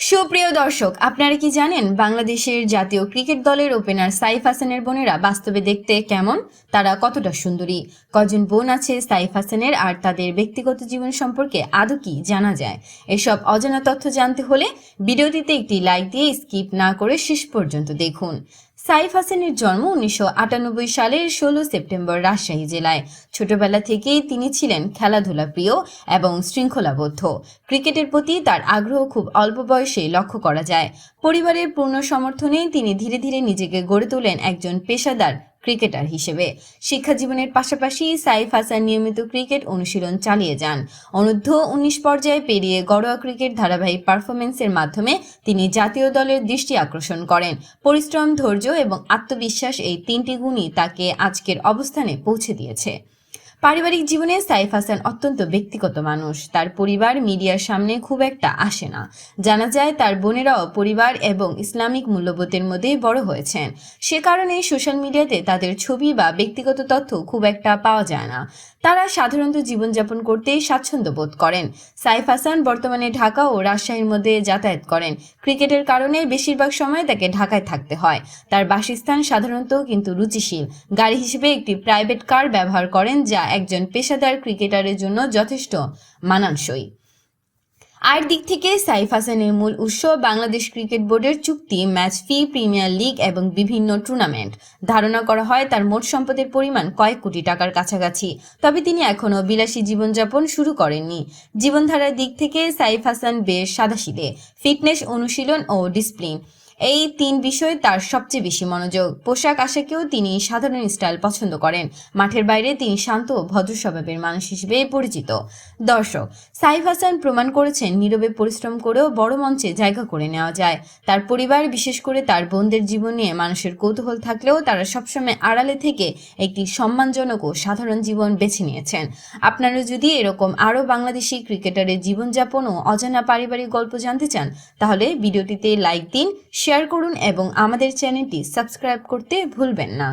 সুপ্রিয় দর্শক, আপনারা কি জানেন বাংলাদেশের জাতীয় ক্রিকেট দলের ওপেনার সাইফ হাসানের বোনেরা বাস্তবে দেখতে কেমন? তারা কতটা সুন্দরী? কজন বোন আছে সাইফ হাসানের আর তাদের ব্যক্তিগত জীবন সম্পর্কে আদৌ কি জানা যায়? এসব অজানা তথ্য জানতে হলে ভিডিওটিতে একটি লাইক দিয়ে স্কিপ না করে শেষ পর্যন্ত দেখুন। সাইফ হাসানের জন্ম উনিশশো আটানব্বই সালের ষোলো সেপ্টেম্বর রাজশাহী জেলায়। ছোটবেলা থেকেই তিনি ছিলেন খেলাধুলা প্রিয় এবং শৃঙ্খলাবদ্ধ। ক্রিকেটের প্রতি তার আগ্রহ খুব অল্প বয়সে লক্ষ্য করা যায়। পরিবারের পূর্ণ সমর্থনে তিনি ধীরে ধীরে নিজেকে গড়ে তোলেন একজন পেশাদার ক্রিকেটার হিসেবে। শিক্ষা জীবনের পাশাপাশি সাইফ হাসান নিয়মিত ক্রিকেট অনুশীলন চালিয়ে যান। অনূর্ধ্ব উনিশ পর্যায়ে পেরিয়ে ঘরোয়া ক্রিকেট ধারাবাহিক পারফরমেন্সের মাধ্যমে তিনি জাতীয় দলের দৃষ্টি আকর্ষণ করেন। পরিশ্রম, ধৈর্য এবং আত্মবিশ্বাস এই তিনটি গুণই তাকে আজকের অবস্থানে পৌঁছে দিয়েছে। পারিবারিক জীবনে সাইফ হাসান অত্যন্ত ব্যক্তিগত মানুষ। তার পরিবার মিডিয়ার সামনে খুব একটা আসে না। জানা যায়, তার বোনেরাও পরিবার এবং ইসলামিক মূল্যবোধের মধ্যেই বড় হয়েছেন। সে কারণে সোশ্যাল মিডিয়াতে তাদের ছবি বা ব্যক্তিগত তথ্য খুব একটা পাওয়া যায় না। তারা সাধারণত জীবনযাপন করতেই স্বাচ্ছন্দ্য বোধ করেন। সাইফ হাসান বর্তমানে ঢাকা ও রাজশাহীর মধ্যে যাতায়াত করেন। ক্রিকেটের কারণে বেশিরভাগ সময় তাকে ঢাকায় থাকতে হয়। তার বাসস্থান সাধারণত কিন্তু রুচিশীল। গাড়ি হিসেবে একটি প্রাইভেট কার ব্যবহার করেন যা একজন পেশাদার ক্রিকেটারের জন্য যথেষ্ট মানানসই। আয়ের দিক থেকে সাইফ হাসানের মূল উৎস বাংলাদেশ ক্রিকেট বোর্ডের চুক্তি, ম্যাচ ফি, প্রিমিয়ার লিগ এবং বিভিন্ন টুর্নামেন্ট। ধারণা করা হয় তার মোট সম্পদের পরিমাণ কয়েক কোটি টাকার কাছাকাছি। তবে তিনি এখনও বিলাসী জীবনযাপন শুরু করেননি। জীবনধারার দিক থেকে সাইফ হাসান বেশ সাদাসিদে ফিটনেস অনুশীলন ও ডিসিপ্লিন। এই তিন বিষয়ে তার সবচেয়ে বেশি মনোযোগ। পোশাক আশাকেও তিনি সাধারণ স্টাইল পছন্দ করেন। মাঠের বাইরে তিনি শান্ত ও ভদ্র স্বভাবের মানুষ হিসেবে পরিচিত। দর্শক, সাইফ হাসান প্রমাণ করেছেন নীরবে পরিশ্রম করেও বড় মঞ্চে জায়গা করে নেওয়া যায়। তার পরিবার, বিশেষ করে তার বোনদের জীবন নিয়ে মানুষের কৌতূহল থাকলেও তারা সবসময় আড়ালে থেকে একটি সম্মানজনক ও সাধারণ জীবন বেছে নিয়েছেন। আপনারা যদি এরকম আরও বাংলাদেশি ক্রিকেটারের জীবনযাপন ও অজানা পারিবারিক গল্প জানতে চান, তাহলে ভিডিওটিতে লাইক দিন শেয়ার করুন এবং আমাদের চ্যানেলটি সাবস্ক্রাইব করতে ভুলবেন না।